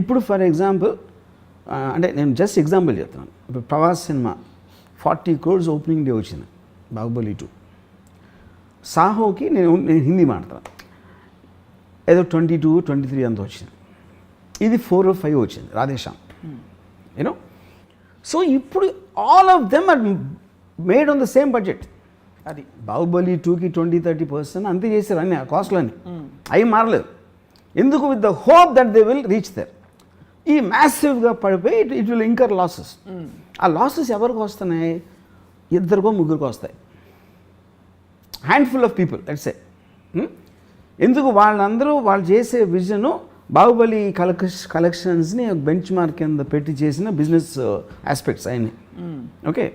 ఇప్పుడు for example అంటే నేను జస్ట్ ఎగ్జాంపుల్ చెప్తున్నాను ఇప్పుడు Prabhas cinema forty crores opening day వచ్చింది బాహుబలి టూ సాహోకి నేను నేను హిందీ మాట్లాడతాను. ఏదో ట్వంటీ టూ ట్వంటీ త్రీ అంత వచ్చింది. ఇది ఫోర్ ఫైవ్ వచ్చింది రాధేశ్యామ్. యూనో సో ఇప్పుడు all of them are made on the same budget అది. బాహుబలి టూకి ట్వంటీ థర్టీ పర్సెంట్ అంతే చేశారు అన్ని ఆ కాస్ట్లని అవి మారలేదు. ఎందుకు? With the hope that they will reach their ఈ మ్యాసివ్గా పడిపోయి it it will incur losses ఆ లాసెస్ ఎవరికి వస్తున్నాయి? ఇద్దరికో ముగ్గురికి వస్తాయి. Handful of people Hmm? ఎందుకు వాళ్ళందరూ వాళ్ళు చేసే విజను బాహుబలి కలెక్ష కలెక్షన్స్ని బెంచ్ మార్క్ కింద పెట్టి చేసిన బిజినెస్ ఆస్పెక్ట్స్ అయినాయి. ఓకే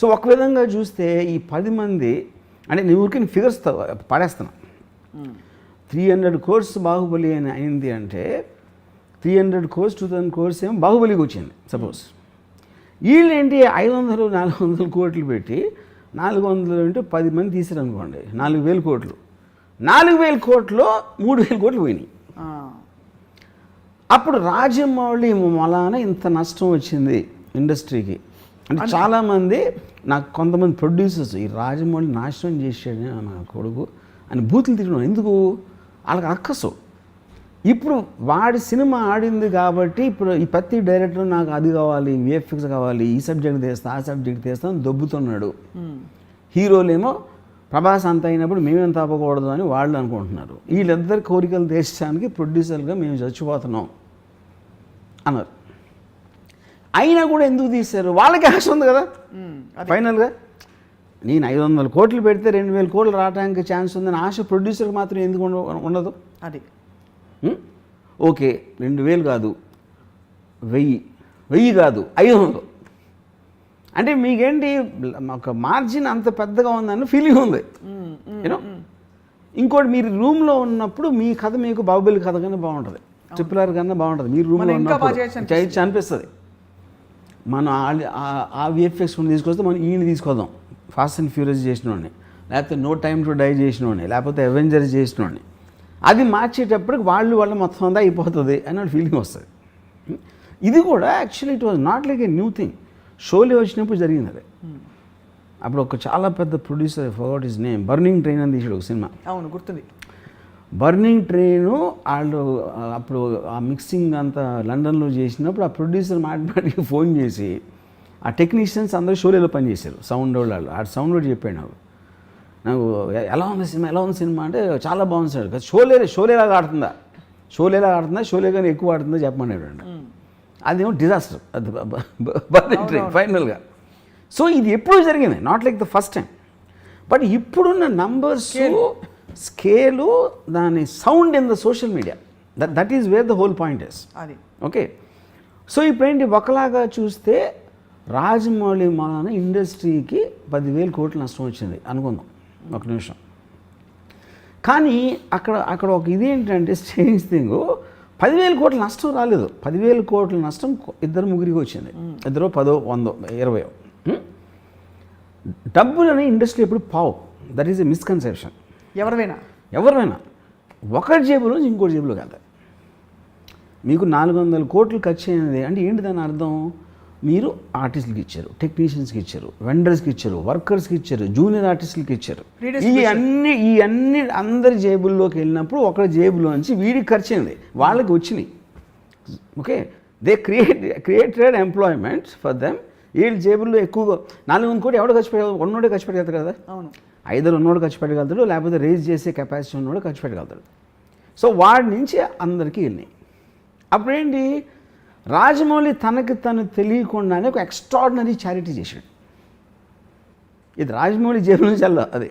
సో ఒక విధంగా చూస్తే ఈ పది మంది అంటే నీ ఊరికి ఫిగర్స్ పడేస్తున్నా. త్రీ హండ్రెడ్ కోర్స్ బాహుబలి అని అయింది అంటే three hundred crores two thousand crores ఏమో బాహుబలికి వచ్చింది సపోజ్ వీళ్ళు ఏంటి ఐదు వందలు నాలుగు వందల కోట్లు పెట్టి నాలుగు వందలు అంటే పది మంది తీసారు అనుకోండి నాలుగు వేల కోట్లు. నాలుగు వేల కోట్లు మూడు వేల కోట్లు పోయినాయి. అప్పుడు రాజమౌళి మొలాన ఇంత నష్టం వచ్చింది ఇండస్ట్రీకి. అంటే చాలామంది నాకు కొంతమంది ప్రొడ్యూసర్స్ ఈ రాజమౌళి నాశనం చేసాడు నా కొడుకు అని బూతులు తిరిగినాం ఎందుకు? వాళ్ళకి అక్కసు. ఇప్పుడు వాడి సినిమా ఆడింది కాబట్టి ఇప్పుడు ఈ ప్రతి డైరెక్టర్ నాకు అది కావాలి విఎఫ్ఎక్స్ కావాలి ఈ సబ్జెక్ట్ తీస్తా ఆ సబ్జెక్ట్ తీస్తా అని దొబ్బుతున్నాడు. హీరోలేమో ప్రభాస్ అంత అయినప్పుడు మేమేం తప్పకూడదు అని వాళ్ళు అనుకుంటున్నారు. వీళ్ళిద్దరి కోరికలు తీర్చడానికి ప్రొడ్యూసర్గా మేము చచ్చిపోతున్నాం అన్నారు. అయినా కూడా ఎందుకు తీశారు? వాళ్ళకి ఆశ ఉంది కదా. ఫైనల్గా నేను ఐదు వందల కోట్లు పెడితే రెండు వేల కోట్లు రావడానికి ఛాన్స్ ఉందని ఆశ ప్రొడ్యూసర్కి మాత్రం ఎందుకు ఉండ- ఉండదు? అది? ఓకే రెండు వేలు కాదు. వెయ్యి. వెయ్యి కాదు ఐదు వందలు అంటే మీకేంటి ఒక మార్జిన్ అంత పెద్దగా ఉందని ఫీలింగ్ ఉంది. యూనో ఇంకోటి మీరు రూమ్లో ఉన్నప్పుడు మీ కథ మీకు బాహుబలి కథ కన్నా బాగుంటుంది. ట్రిపుల్ ఆర్ కన్నా బాగుంటుంది. మీరు రూమ్లో ఉన్నప్పుడు చేయొచ్చు అనిపిస్తుంది. మనం ఆ- విఎఫ్ఎక్స్ తీసుకొస్తే మనం ఈయన తీసుకొద్దాం. ఫాస్ట్ అండ్ ఫ్యూరియస్ చేసినోడిని. లేకపోతే నో టైమ్ టు డై చేసినోడిని. లేకపోతే అవెంజర్స్ చేసినోడిని. అది మార్చేటప్పటికి వాళ్ళు వాళ్ళు మొత్తం అంతా అయిపోతుంది అని ఫీలింగ్ వస్తుంది. ఇది కూడా actually it was not like a new thing Sholay వచ్చినప్పుడు జరిగింది అది. అప్పుడు ఒక చాలా పెద్ద producer forgot his name burning train అని తీసాడు ఒక సినిమా. అవును గుర్తుంది. బర్నింగ్ ట్రైను వాళ్ళు అప్పుడు ఆ మిక్సింగ్ అంతా లండన్లో చేసినప్పుడు ఆ ప్రొడ్యూసర్ మాటి మాటికి ఫోన్ చేసి ఆ టెక్నీషియన్స్ అందరూ షోలేలో పనిచేశారు సౌండ్ వాళ్ళు. ఆ సౌండ్ చెప్పాడు నాకు. నాకు ఎలా ఉంది సినిమా ఎలా ఉంది సినిమా అంటే చాలా బాగుంది సార్. షోలే షోలేలాగా ఆడుతుందా? షోలేలాగా ఆడుతుందా? షోలే కానీ ఎక్కువ ఆడుతుందా చెప్పమన్నాడు అండి అదేమో డిజాస్టర్. అది ఫైనల్గా. సో ఇది ఎప్పుడు జరిగింది not like the first time. But ఇప్పుడున్న నంబర్స్ స్కేలు దాని sound in the social media. That that is where the whole point is. అది. ఓకే. సో ఇప్పుడేంటి ఒకలాగా చూస్తే రాజమౌళి మూలాన ఇండస్ట్రీకి పదివేల కోట్లు నష్టం వచ్చింది అనుకుందాం. ఒక నిమిషం. కానీ అక్కడ అక్కడ ఒక ఇదేంటంటే స్ట్రేంజ్ థింగ్ పదివేల కోట్ల నష్టం రాలేదు. పదివేల కోట్ల నష్టం ఇద్దరు ముగ్గురికి వచ్చింది. ఇద్దరు పదో వందో ఇరవయో. హ్మ్? డబ్బులని ఇండస్ట్రీ ఎప్పుడు పావు. దట్ ఈస్ ఎ మిస్కన్సెప్షన్ ఎవరివైనా? ఎవరైనా ఒకటి జేబులో నుంచి ఇంకోటి జేబులో కాదు మీకు నాలుగు వందల కోట్లు ఖర్చు అయినది అంటే ఏంటి దాని అర్థం? మీరు ఆర్టిస్టులకి ఇచ్చారు టెక్నీషియన్స్కి ఇచ్చారు వెండర్స్కి ఇచ్చారు వర్కర్స్కి ఇచ్చారు జూనియర్ ఆర్టిస్టులకి ఇచ్చారు. ఈ అన్ని ఈ అన్ని అందరి జేబుల్లోకి వెళ్ళినప్పుడు ఒకరి జేబులో నుంచి వీడికి ఖర్చు అయింది వాళ్ళకి వచ్చినాయి. Okay? They create created employment for them వీళ్ళ జేబుల్లో ఎక్కువగా నాలుగు వందల కోటి ఎవడో ఖర్చు పెట్టగలదు ఉన్నోడే ఖర్చు పెట్టగలుగుతారు కదా? అవును. ఐదరు ఉన్నోడు ఖర్చు పెట్టగలుగుతాడు లేకపోతే రేజ్ చేసే కెపాసిటీ ఉన్నోడు ఖర్చు పెట్టగలుగుతాడు. సో వాడి నుంచి అందరికీ వెళ్ళినాయి. అప్పుడేంటి? రాజమౌళి తనకి తను తెలియకుండానే ఒక ఎక్స్ట్రాడినరీ చారిటీ చేశాడు. ఇది రాజమౌళి జేబు నుంచి అది.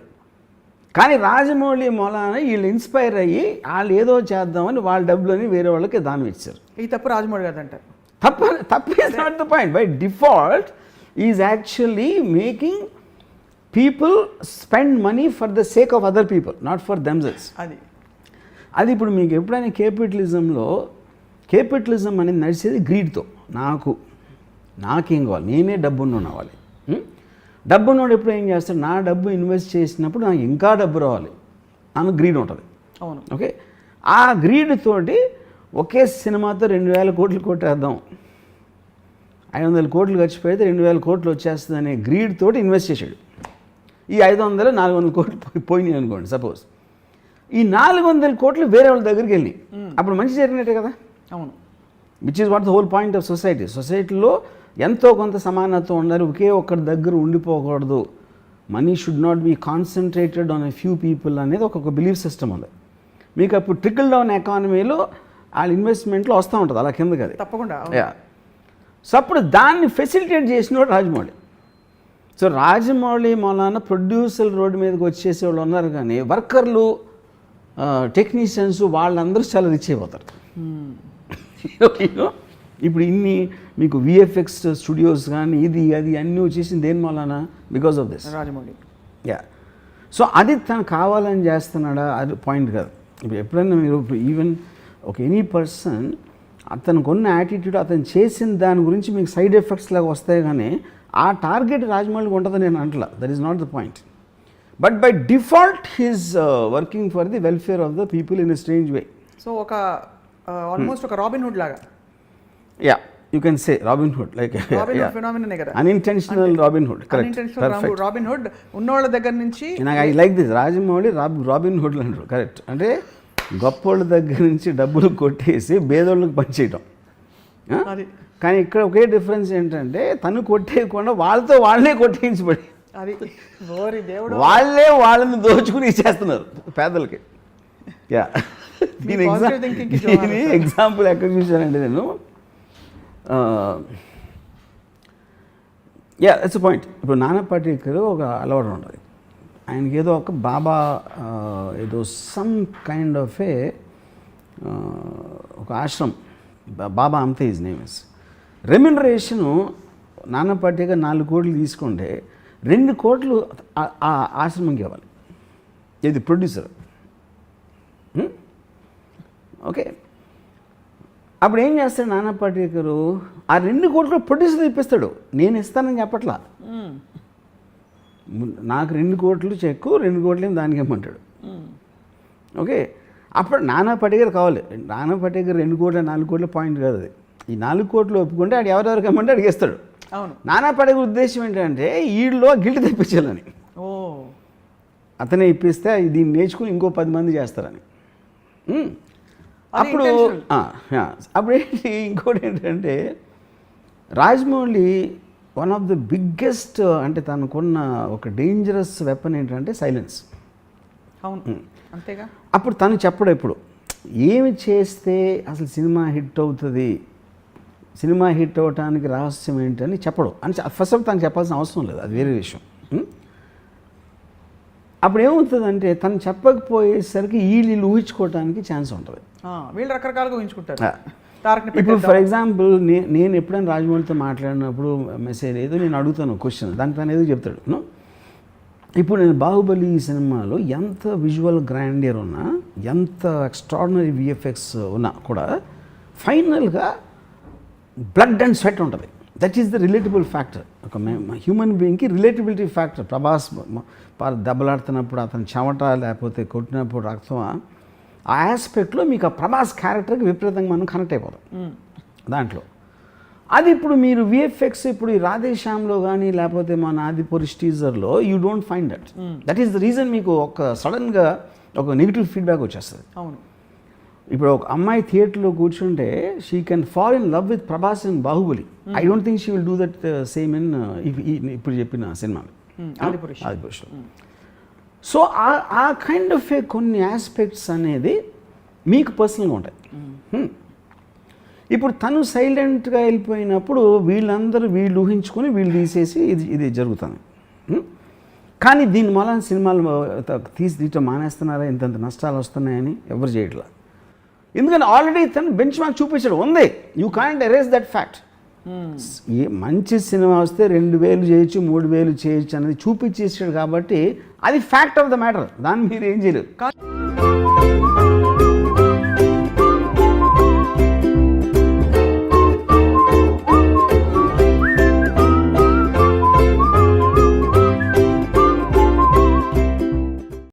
కానీ రాజమౌళి మూలాన వీళ్ళు ఇన్స్పైర్ అయ్యి వాళ్ళు ఏదో చేద్దామని వాళ్ళ డబ్బులని వేరే వాళ్ళకి దానం ఇచ్చారు. ఈ తప్పు రాజమౌళి గారు అంటారు. తప్ప తప్పు is not the point by default is actually making people spend money for the sake of other people not for themselves అది. అది ఇప్పుడు మీకు ఎప్పుడైనా కేపిటలిజంలో కేపిటలిజం అనేది నడిచేది గ్రీడ్తో. నాకు నాకేం కావాలి? నేనే డబ్బున్న అవ్వాలి. ఉం? డబ్బున్నోడు ఎప్పుడు ఏం చేస్తాడు? నా డబ్బు ఇన్వెస్ట్ చేసినప్పుడు నాకు ఇంకా డబ్బు రావాలి. నాకు గ్రీడ్ ఉంటుంది. అవును. ఓకే? ఆ గ్రీడ్ తోటి ఒకే సినిమాతో రెండు వేల కోట్లు కొట్టేద్దాం. ఐదు వందల కోట్లు ఖర్చు పెడితే రెండు వేల కోట్లు వచ్చేస్తుంది అనే గ్రీడ్ తోటి ఇన్వెస్ట్ చేశాడు. ఈ ఐదు వందలు నాలుగు వందల కోట్లు పోయి- పోయినాయి అనుకోండి సపోజ్. ఈ నాలుగు వందల కోట్లు వేరే వాళ్ళ దగ్గరికి వెళ్ళి అప్పుడు మంచి జరిగినట్టే కదా? అవును. Which is what the whole point of society సొసైటీలో ఎంతో కొంత సమానత్వం ఉండాలి ఒకే ఒక్కరి దగ్గర ఉండిపోకూడదు. Money should not be concentrated on a few people అనేది ఒక బిలీఫ్ సిస్టమ్ ఉంది. మీకు అప్పుడు ట్రికల్ డౌన్ ఎకానమీలో వాళ్ళ ఇన్వెస్ట్మెంట్లో వస్తూ ఉంటుంది. అలా కిందకి అది. తప్పకుండా సో అప్పుడు దాన్ని ఫెసిలిటేట్ చేసినోడు రాజమౌళి. సో రాజమౌళి మొలాన ప్రొడ్యూసర్ రోడ్డు మీదకి వచ్చేసే వాళ్ళు ఉన్నారు కానీ వర్కర్లు టెక్నీషియన్స్ వాళ్ళందరూ చాలా రిచ్ అయిపోతారు. Know? ఇప్పుడు ఇన్ని మీకు విఎఫ్ఎక్స్ స్టూడియోస్ కానీ ఇది అది అన్నీ వచ్చేసింది దేని మూలాన? Because of this Rajamouli. Yeah so అది తను కావాలని చేస్తున్నాడా? అది పాయింట్ కాదు. ఇప్పుడు ఎప్పుడైనా మీరు ఈవెన్ ఒక ఎనీ పర్సన్ అతనికి ఉన్న యాటిట్యూడ్ అతను చేసిన దాని గురించి మీకు సైడ్ ఎఫెక్ట్స్ లాగా వస్తాయి కానీ ఆ టార్గెట్ రాజమౌళికి ఉంటుందని నేను అంటలా. That is not the point but by default he's working for the welfare of the people in a strange way so ఒక ఆల్మోస్ట్ ఒక రాబిన్ హుడ్ లాగా. Yeah you can say Robin Hood like hood unintentional Robin Hood correct Robin Hood ఉన్నోళ్ళ దగ్గర నుంచి నాకు I like this Rajamouli rob robin హుడ్లు అంటారు correct అంటే గొప్పోళ్ళ దగ్గర నుంచి డబ్బులు కొట్టేసి పేదోళ్ళకి పనిచేయటం కానీ ఇక్కడ ఒకే డిఫరెన్స్ ఏంటంటే తను కొట్టేయకుండా వాళ్ళతో వాళ్ళే కొట్టేయించబడి అది. వాళ్ళే వాళ్ళని దోచుకుని ఇచ్చేస్తున్నారు పేదలకి. యా దీని దీని. ఎగ్జాంపుల్ ఎక్కడ చూశానంటే నేను యా ఇట్స్ పాయింట్ ఇప్పుడు నానా పాటేకర్ ఒక అలవాటు ఉంటుంది. ఆయనకి ఏదో ఒక బాబా ఏదో సమ్ కైండ్ ఆఫ్ ఏ ఒక ఆశ్రమం. బాబా అంతే ఈజ్ నేమ్ ఇస్ రెమ్యునరేషను నానా పాటేకర్ నాలుగు కోట్లు తీసుకుంటే రెండు కోట్లు ఆ ఆశ్రమంకి ఇవ్వాలి. ఇది ప్రొడ్యూసర్ ఓకే. అప్పుడు ఏం చేస్తాడు నానా పాటేకరు ఆ రెండు కోట్లు ప్రొడ్యూసర్ ఇప్పిస్తాడు. నేను ఇస్తానని చెప్పట్లా. నాకు రెండు కోట్లు చెక్కు రెండు కోట్లు దానికి ఇమ్మంటాడు. మ్మ్. ఓకే. అప్పుడు నానా పటేకర్ కావాలి. నానా పటేకర్ రెండు కోట్ల నాలుగు కోట్ల పాయింట్ కాదు అది. ఈ నాలుగు కోట్లు ఒప్పుకుంటే ఆడు ఎవరెవరికి ఇమ్మంటే అడిగేస్తాడు అవును. నానా పటేకర్ ఉద్దేశం ఏంటంటే వీళ్ళలో గిల్ట్ తెప్పించాలని. ఓ. అతనే ఇప్పిస్తే దీన్ని నేర్చుకుని ఇంకో పది మంది చేస్తారని. అప్పుడు. అప్పుడు ఏంటి ఇంకోటి ఏంటంటే Rajamouli one of the biggest అంటే తనకున్న ఒక డేంజరస్ వెపన్ ఏంటంటే సైలెన్స్ అవును. అంతేగా? అప్పుడు తను చెప్పడు ఎప్పుడు ఏమి చేస్తే అసలు సినిమా హిట్ అవుతుంది? సినిమా హిట్ అవ్వటానికి రహస్యం ఏంటని చెప్పడు. అని ఫస్ట్ ఆఫ్ తను చెప్పాల్సిన అవసరం లేదు అది వేరే విషయం? అప్పుడు ఏమవుతుందంటే తను చెప్పకపోయేసరికి వీళ్ళు ఊహించుకోవటానికి ఛాన్స్ ఉంటుంది వీళ్ళు రకరకాలుగా ఊహించుకుంటారు ఇప్పుడు. ఫర్ ఎగ్జాంపుల్ నే నేను ఎప్పుడైనా రాజమౌళితో మాట్లాడినప్పుడు మెసేజ్ ఏదో నేను అడుగుతాను క్వశ్చన్ దానికి తను ఏదో చెప్తాడు? ఇప్పుడు నేను బాహుబలి సినిమాలో ఎంత విజువల్ గ్రాండియర్ ఉన్నా ఎంత ఎక్స్ట్రాడినరీ విఎఫ్ఎక్స్ ఉన్నా కూడా ఫైనల్గా బ్లడ్ అండ్ స్వెట్ ఉంటుంది that is the relatable factor ఒక హ్యూమన్ బీయింగ్కి రిలేటబిలిటీ ఫ్యాక్టర్ ప్రభాస్ దెబ్బలాడుతున్నప్పుడు అతని చెమట లేకపోతే కొట్టినప్పుడు రక్తం ఆ ఆస్పెక్ట్లో మీకు ఆ ప్రభాస్ క్యారెక్టర్కి విపరీతంగా మనం కనెక్ట్ అయిపోతాం. దాంట్లో. అది ఇప్పుడు మీరు విఎఫ్ఎక్స్ ఇప్పుడు ఈ రాధేశ్యామ్లో కానీ లేకపోతే మన ఆదిపురుష్ టీజర్లో you don't find that that is the reason మీకు ఒక సడన్గా ఒక నెగిటివ్ ఫీడ్బ్యాక్ వచ్చేస్తుంది. అవును. ఇప్పుడు ఒక అమ్మాయి థియేటర్లో కూర్చుంటే she can fall in love with Prabhas and Baahubali I don't think she will do that same in ఇప్పుడు చెప్పిన cinema hmm. Adipurush Adipurush so ఆ- కైండ్ ఆఫ్ ఏ కొన్ని ఆస్పెక్ట్స్ అనేది మీకు పర్సనల్గా ఉంటాయి. Hmm. ఇప్పుడు తను సైలెంట్గా వెళ్ళిపోయినప్పుడు వీళ్ళందరూ వీళ్ళు ఊహించుకొని వీళ్ళు తీసేసి ఇది ఇది జరుగుతుంది Hmm. కానీ దీని మూలన సినిమాలు త- తీసి తీయటం మానేస్తున్నారా? ఇంతంత నష్టాలు వస్తున్నాయని ఎవరు చేయట్లా? ఎందుకని ఆల్రెడీ తను బెంచ్ మార్క్ చూపించాడు. ఉంది. You can't erase that fact. ఏ మంచి సినిమా వస్తే రెండు వేలు చేయొచ్చు మూడు వేలు చేయొచ్చు అనేది చూపించేసాడు కాబట్టి అది ఫ్యాక్ట్ ఆఫ్ ద మ్యాటర్ దాన్ని మీరు ఏం చేయలేరు.